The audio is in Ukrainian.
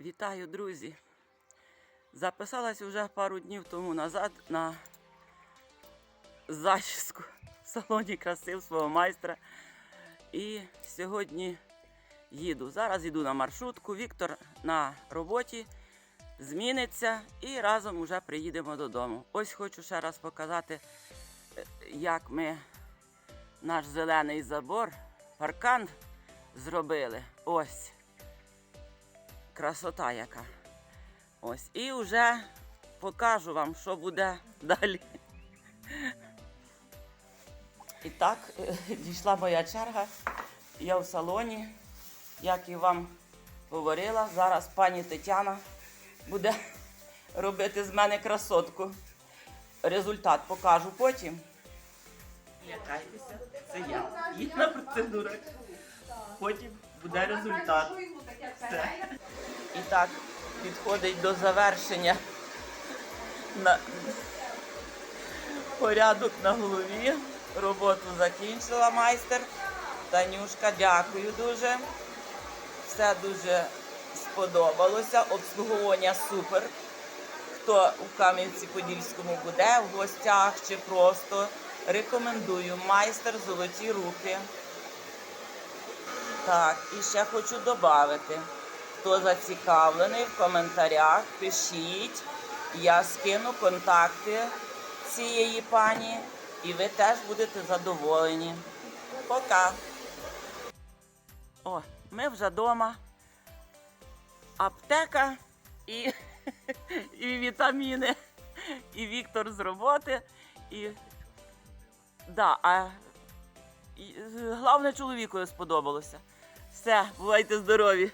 Вітаю, друзі! Записалась вже пару днів тому назад на зачіску в салоні краси в свого майстра. І сьогодні їду. Зараз йду на маршрутку. Віктор на роботі зміниться і разом вже приїдемо додому. Ось хочу ще раз показати, е, як ми наш зелений забор, паркан зробили. Ось красота яка. Ось. І вже покажу вам, що буде далі. І так, е, дійшла моя черга. Я в салоні, як і вам говорила. Зараз пані Тетяна буде робити з мене красотку. Результат покажу потім. Лякайтеся, це я. Їдна процедура. Потім буде результат. Все. Так, підходить до завершення на... порядок на голові. Роботу закінчила майстер. Танюшка, дякую дуже. Все дуже сподобалося. Обслуговування супер. Хто у Кам'янці-Подільському буде в гостях чи просто рекомендую майстер золоті руки. Так, і ще хочу додати. Хто зацікавлений в коментарях, пишіть. Я скину контакти цієї пані, і ви теж будете задоволені. Пока. О, ми вже вдома. Аптека і, і вітаміни, і Віктор з роботи. І, да, а і, головне чоловікові сподобалося. Все, бувайте здорові!